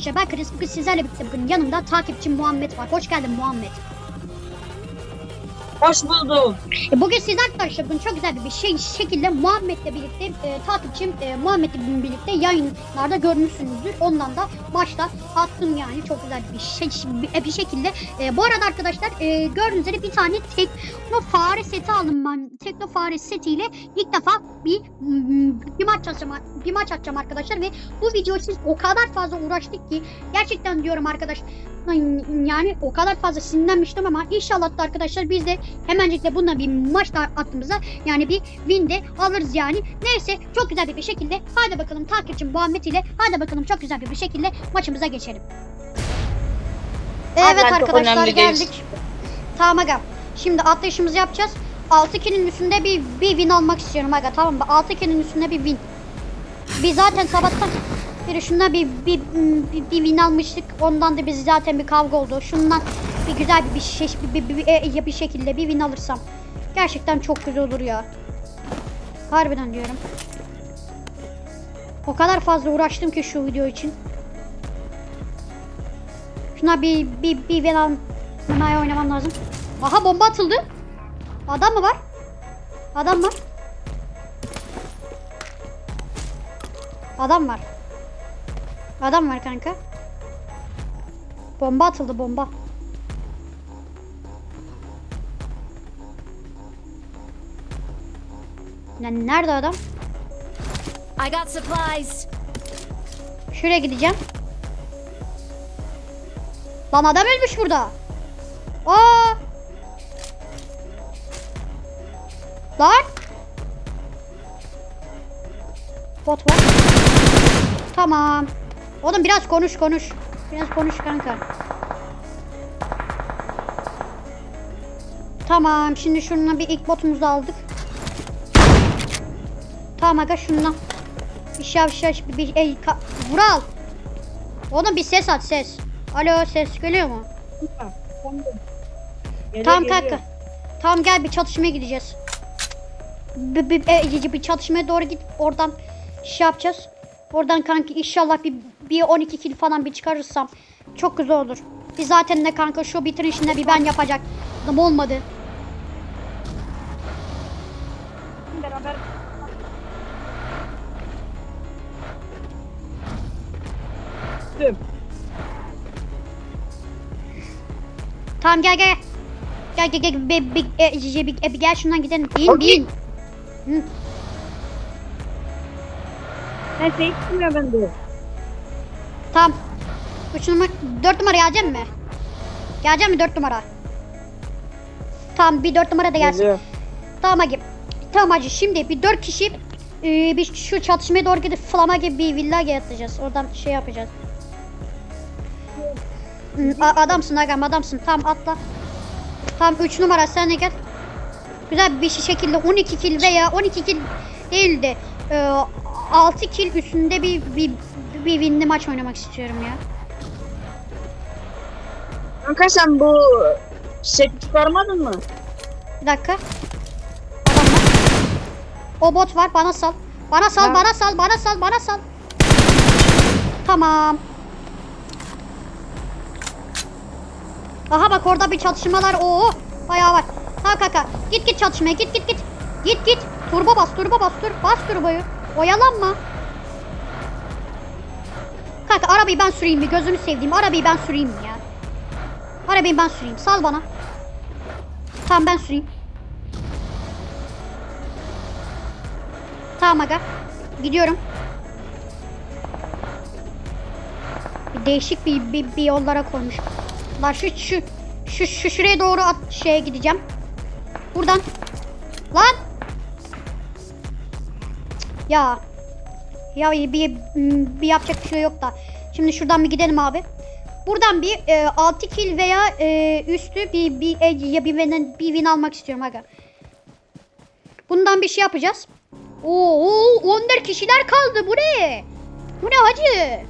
arkadaşlar ben Chris bugün sizlerle birlikte bugün yanımda takipçim Muhammed var. Hoş geldin Muhammed. Hoş buldum. E, bugün siz arkadaşlar bugün çok güzel bir şey şekilde Muhammed'le birlikte e, takipçim e, Muhammed'le birlikte yayınlarda görmüşsünüzdür. Ondan da başta attım yani çok güzel bir şey bir, bir şekilde. E, bu arada arkadaşlar e, gördüğünüz üzere bir tane tekno fare seti aldım ben. Tekno fare setiyle ilk defa bir bir maç açacağım bir maç açacağım arkadaşlar ve bu video için o kadar fazla uğraştık ki gerçekten diyorum arkadaş yani o kadar fazla sinirlenmiştim ama inşallah da arkadaşlar biz de hemencikle bununla bir maç da attığımızda yani bir win de alırız yani. Neyse çok güzel bir şekilde hadi bakalım takipçim Muhammed ile hadi bakalım çok güzel bir şekilde maçımıza geçelim. Evet Aynen, arkadaşlar değil. geldik. Tamam aga. Şimdi atlayışımızı yapacağız. 6 kilin üstünde bir, bir win almak istiyorum aga tamam mı? 6 kilin üstünde bir win. Biz zaten sabahtan beri şundan bir, bir, bir, bir win almıştık. Ondan da biz zaten bir kavga oldu. Şundan bir güzel bir, bir, şey, bir, bir, bir, bir, bir şekilde bir win alırsam. Gerçekten çok güzel olur ya. Harbiden diyorum. O kadar fazla uğraştım ki şu video için. Şuna bir bir bir win almaya oynamam lazım. Aha bomba atıldı. Adam mı var? Adam var. Adam var. Adam var kanka. Bomba atıldı bomba. Yani nerede adam? I got supplies. Şuraya gideceğim. Lan adam ölmüş burada. Aa! Lan! Bot var. Tamam. Oğlum biraz konuş konuş. Biraz konuş kanka. Tamam şimdi şununla bir ilk botumuzu aldık. Tamam aga şundan. Bir şavşaş bir, bir ey, ka- Vural. Oğlum bir ses at ses. Alo ses geliyor mu? Geliyor, tamam geliyor. kanka. Tamam gel bir çatışmaya gideceğiz. Bir, bir, bir, bir çatışmaya doğru git oradan şey yapacağız. Oradan kanka inşallah bir, bir 12 kill falan bir çıkarırsam çok güzel olur. Biz zaten de kanka şu bitirişinde bir ben yapacaktım olmadı. Beraber Tüm. Tamam gel gel. Gel gel gel. Be, be, e, e, be- e, gel şundan gidelim. Bin Okey. bin. Ben şey istemiyor bende. Tamam. Üç numara, dört numara gelecek mi? Gelecek mi dört numara? Tamam bir dört numara da gelsin. Geliyor. Tamam hacı. Tamam hacı şimdi bir dört kişi e, bir şu çatışmaya doğru gidip flama gibi bir villa yaratacağız. Oradan şey yapacağız. A- adamsın agam adamsın. Tamam atla. Tamam 3 numara sen de gel. Güzel bir şey şekilde 12 kill veya 12 kill değil de e, 6 kill üstünde bir bir bir winli maç oynamak istiyorum ya. Kanka sen bu set çıkarmadın mı? Bir dakika. Adam var. O bot var. Bana sal. Bana sal, Ben- bana sal, bana sal, bana sal. Tamam. Aha bak orada bir çatışmalar. Oo, bayağı var. Ha kaka. Git git çatışmaya. Git git git. Git git. Turbo bas, turbo bas, tur. Bas turboyu. Oyalanma. Kanka arabayı ben süreyim bir gözünü sevdiğim. Arabayı ben süreyim ya. Arabayı ben süreyim. Sal bana. Tamam ben süreyim. Tamam aga. Gidiyorum. Bir değişik bir, bir, bir yollara koymuş. Lan şu şu şu şu şuraya doğru at şeye gideceğim. Buradan. Lan. Ya. Ya bir, bir, yapacak bir şey yok da. Şimdi şuradan bir gidelim abi. Buradan bir e, 6 kill veya e, üstü bir bir, e, ya bir, win, bir win almak istiyorum aga. Bundan bir şey yapacağız. Oo 14 kişiler kaldı. Bu ne? Bu ne hacı?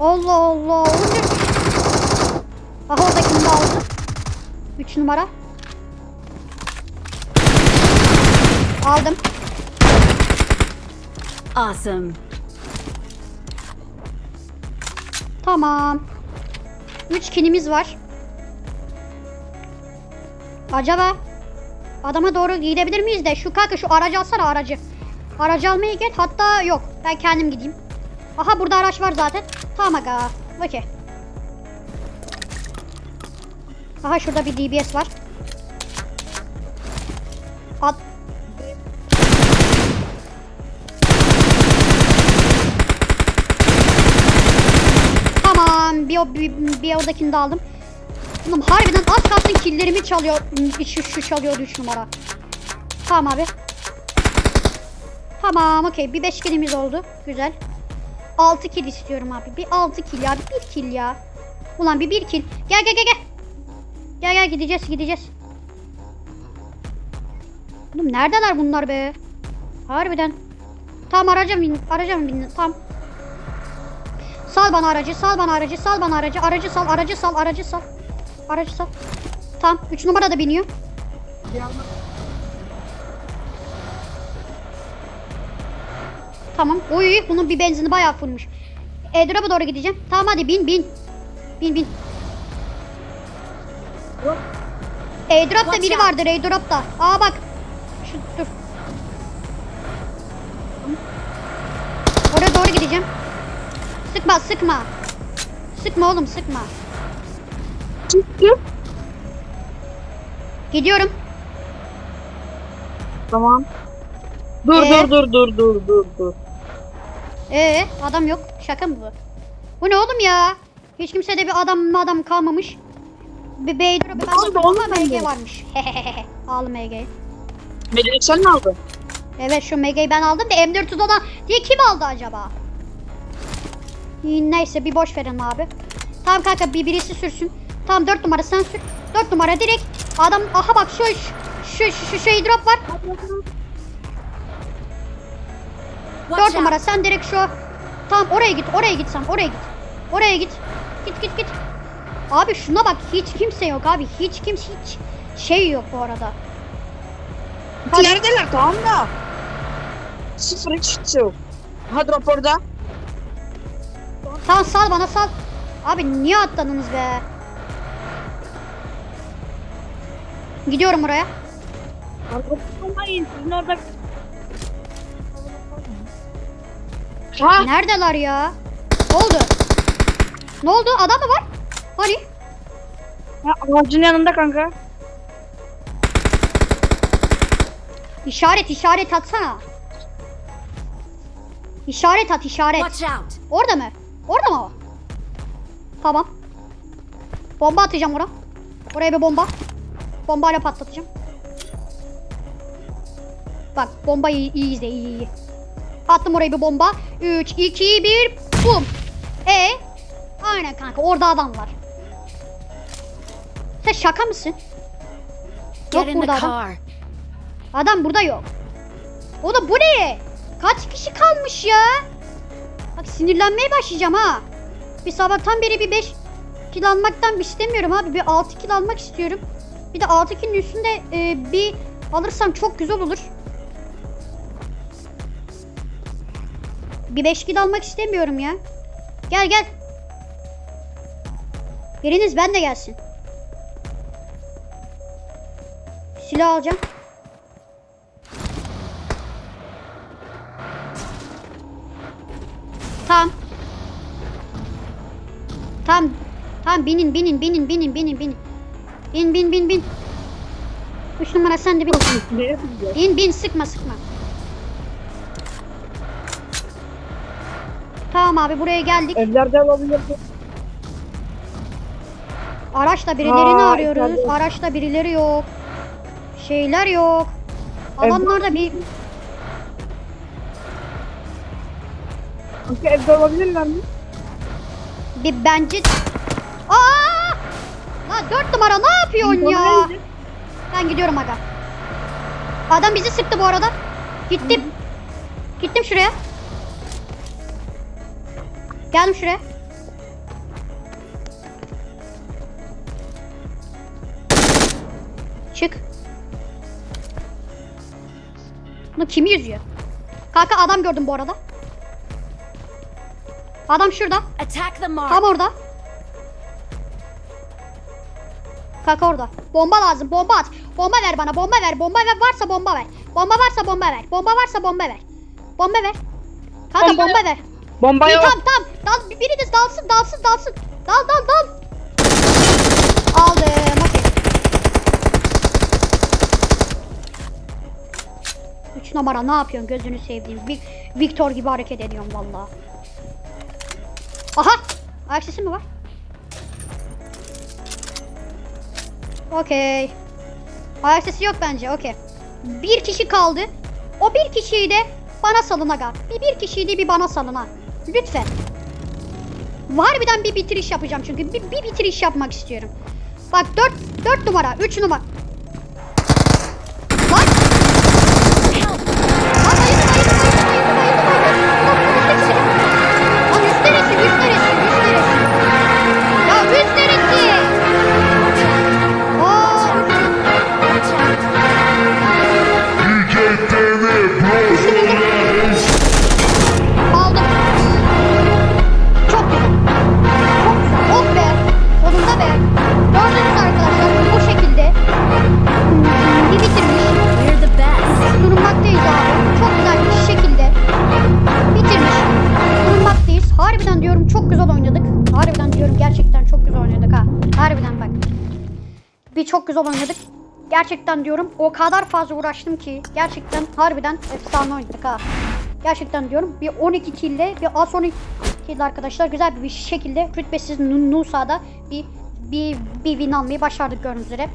Allah Allah. 14 Aha oradakini de aldı. 3 numara. Aldım. Awesome. Tamam. 3 kilimiz var. Acaba adama doğru gidebilir miyiz de şu kanka şu aracı alsana aracı. Aracı almaya gel hatta yok ben kendim gideyim. Aha burada araç var zaten. Tamam aga. Okey. Aha şurada bir DBS var. At. Tamam bir, o- bir, bir oradakini de aldım. Oğlum harbiden az kalsın killerimi çalıyor. Şu, şu çalıyor 3 numara. Tamam abi. Tamam okey bir 5 kilimiz oldu. Güzel. 6 kill istiyorum abi. Bir 6 kill ya. Bir 1 kill ya. Ulan bir 1 kill. Gel gel gel gel. Gel gel gideceğiz gideceğiz. Oğlum neredeler bunlar be? Harbiden. Tam araca bin, araca mı bindin? Tam. Sal bana aracı, sal bana aracı, sal bana aracı, aracı sal, aracı sal, aracı sal. Aracı sal. Tam. 3 numara da biniyor. Tamam. Oy bunun bir benzini bayağı fullmuş. Airdrop'a doğru gideceğim. Tamam hadi bin bin. Bin bin. Airdrop'ta biri vardır airdrop'ta. Aa bak. Şu dur. Oraya doğru gideceğim. Sıkma sıkma. Sıkma oğlum sıkma. Çıktı. Gidiyorum. Tamam. Dur Ee? dur dur dur dur dur dur. Ee adam yok. Şaka mı bu? Bu ne oğlum ya? Hiç kimsede bir adam adam kalmamış. Bir bir Oldu, ben ama bende. MG varmış. Ağlı MG. Melek sen mi aldın? Evet şu MG'yi ben aldım da M400 olan diye kim aldı acaba? İyi, Neyse bir boş verin abi. Tamam kanka bir birisi sürsün. Tamam 4 numara sen sür. 4 numara direkt adam aha bak şu şu şu, şu şey drop var. 4 Watch numara sen direkt şu tamam oraya git oraya git sen oraya git. Oraya git. Git git git. Abi şuna bak hiç kimse yok abi. Hiç kimse hiç şey yok bu arada. Neredeler tamam da. Sıfır hiç yok. Ha drop orada. Tamam sal bana sal. Abi niye atladınız be? Gidiyorum oraya. Sizin orada. Ha Neredeler ya? Ne oldu? Ne oldu? Adam mı var? Hani? Ha, ağacın yanında kanka. İşaret işaret atsana. İşaret at işaret. Watch out. Orada mı? Orada mı o? Tamam. Bomba atacağım ona. Oraya bir bomba. Bombayla patlatacağım. Bak bombayı iyi, iyi izle iyi iyi. Attım oraya bir bomba. 3, 2, 1, bum. E Aynen kanka orada adam var. Sen şaka mısın? Yok burada adam. Adam burada yok. Oğlum bu ne? Kaç kişi kalmış ya? Bak sinirlenmeye başlayacağım ha. Bir sabahtan beri bir 5 kil almaktan istemiyorum abi. Bir 6 kil almak istiyorum. Bir de 6 kilin üstünde e, bir alırsam çok güzel olur. Bir 5 kil almak istemiyorum ya. Gel gel. Biriniz ben de gelsin. Silah alacağım. Tamam. Tamam. Tamam binin binin binin binin binin binin. Bin bin bin bin. Üç numara sen de bin. Bin bin sıkma sıkma. Tamam abi buraya geldik. Evlerde olabilir. Araçla birilerini Aa, arıyoruz. Araçta birileri yok. Şeyler yok. Adamlar da bir Kanka evde olabilirler mi? bir bence Aa! La dört numara ne yapıyorsun ya? Ben gidiyorum aga. Adam bizi sıktı bu arada. Gittim. Gittim şuraya. Geldim şuraya. Bunu kimi yüzüyor? Kanka adam gördüm bu arada. Adam şurada. Tam orada. Kaka orada. Bomba lazım. Bomba at. Bomba ver bana. Bomba ver. Bomba ver. Varsa bomba ver. Bomba varsa bomba ver. Bomba varsa bomba ver. Bomba ver. Kanka Bomba bomba, ver. Bomba yok. tamam tamam. Dal, biri de dalsın dalsın dalsın. Dal dal dal. Aldım. Okey. 3 numara ne yapıyorsun gözünü sevdiğim. Victor gibi hareket ediyorsun vallahi. Aha! Ayak sesi mi var? Okey. Ayak sesi yok bence. Okey. Bir kişi kaldı. O bir kişiyi de bana salın aga. Bir, bir kişiyi de bir bana salın ha. Lütfen. Harbiden bir bitiriş yapacağım çünkü. Bir, bir bitiriş yapmak istiyorum. Bak 4 4 numara, 3 numara. Güzel oynadık. Gerçekten diyorum o kadar fazla uğraştım ki gerçekten harbiden efsane oynadık ha. Gerçekten diyorum bir 12 kille bir az 12 kille arkadaşlar güzel bir şekilde rütbesiz Nu- Nusa'da bir bir bir win almayı başardık gördüğünüz üzere.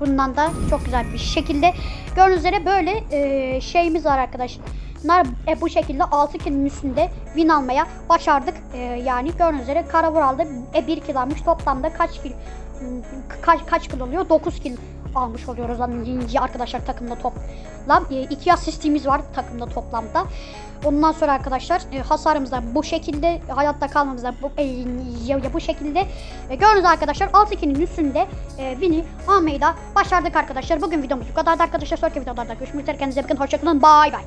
Bundan da çok güzel bir şekilde gördüğünüz üzere böyle e, şeyimiz var arkadaşlar. E, bu şekilde 6 kill'in üstünde win almaya başardık. E, yani gördüğünüz üzere Karavur aldı. E, 1 kill almış. Toplamda kaç kill kaç, kaç kill oluyor? 9 kill almış oluyoruz yani arkadaşlar takımda toplam. E, iki asistimiz var takımda toplamda. Ondan sonra arkadaşlar e, hasarımız da bu şekilde hayatta kalmamız da bu, e, ya, ya bu şekilde e, gördüğünüz arkadaşlar 6 kill'in üstünde e, win'i almayı da başardık arkadaşlar. Bugün videomuz bu kadardı arkadaşlar. Sonraki videolarda görüşmek üzere. Kendinize bakın. Hoşçakalın. Bay bay.